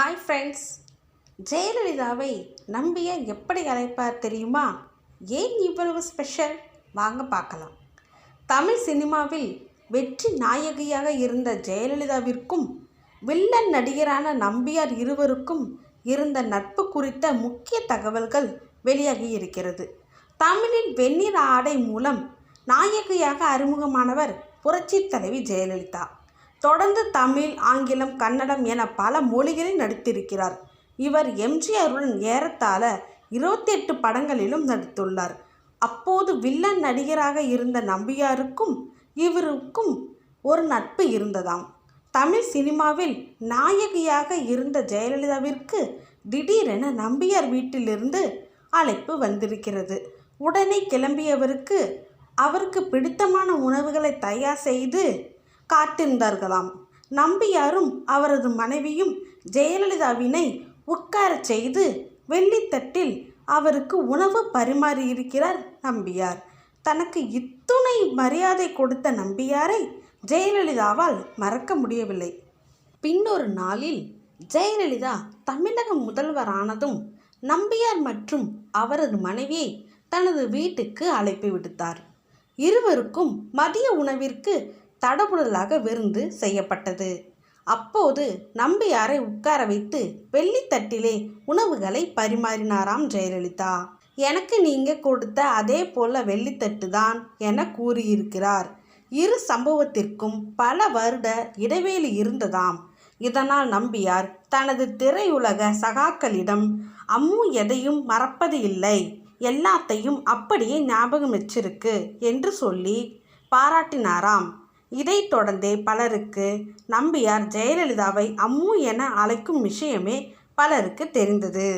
Hi friends ஜெயலலிதாவை நம்பிய எப்படி அழைப்பார் தெரியுமா? ஏன் இவ்வளவு ஸ்பெஷல் வாங்க பார்க்கலாம். தமிழ் சினிமாவில் வெற்றி நாயகியாக இருந்த ஜெயலலிதாவிற்கும் வில்லன் நடிகரான நம்பியார் இருவருக்கும் இருந்த நட்பு குறித்த முக்கிய தகவல்கள் வெளியாகி இருக்கிறது. தமிழின் வெண்ணிற ஆடை மூலம் நாயகியாக அறிமுகமானவர் புரட்சித் தலைவி ஜெயலலிதா. தொடர்ந்து தமிழ் ஆங்கிலம் கன்னடம் என பல மொழிகளில் நடித்திருக்கிறார். இவர் எம்ஜிஆருடன் ஏறத்தாழ இருபத்தெட்டு படங்களிலும் நடித்துள்ளார். அப்போது வில்லன் நடிகராக இருந்த நம்பியாருக்கும் இவருக்கும் ஒரு நட்பு இருந்ததாம். தமிழ் சினிமாவில் நாயகியாக இருந்த ஜெயலலிதாவிற்கு திடீரென நம்பியார் வீட்டிலிருந்து அழைப்பு வந்திருக்கிறது. உடனே கிளம்பியவருக்கு அவருக்கு பிடித்தமான உணவுகளை தயார் செய்து காத்திருந்தார்களாம். நம்பியாரும் அவரது மனைவியும் ஜெயலலிதாவினை உட்காரச் செய்து வெள்ளித்தட்டில் அவருக்கு உணவு பரிமாறியிருக்கிறார் நம்பியார். தனக்கு இத்துணை மரியாதை கொடுத்த நம்பியாரை ஜெயலலிதாவால் மறக்க முடியவில்லை. பின்னொரு நாளில் ஜெயலலிதா தமிழக முதல்வரானதும் நம்பியார் மற்றும் அவரது மனைவியை தனது வீட்டுக்கு அழைப்பு விடுத்தார். இருவருக்கும் மதிய உணவிற்கு தடபுடலாக விருந்து செய்யப்பட்டது. அப்போது நம்பியாரை உட்கார வைத்து வெள்ளித்தட்டிலே உணவுகளை பரிமாறினாராம் ஜெயலலிதா. எனக்கு நீங்க கொடுத்த அதே போல வெள்ளித்தட்டு தான் என கூறியிருக்கிறார். இரு சம்பவத்திற்கும் பல வருட இடைவேளி இருந்ததாம். இதனால் நம்பியார் தனது திரையுலக சகாக்களிடம் அம்மு எதையும் மறப்பது இல்லை. எல்லாத்தையும் அப்படியே ஞாபகம் வச்சிருக்கு என்று சொல்லி பாராட்டினாராம். இதைத் தொடர்ந்தே பலருக்கு நம்பியார் ஜெயலலிதாவை அம்மு என அழைக்கும் விஷயமே பலருக்கு தெரிந்தது.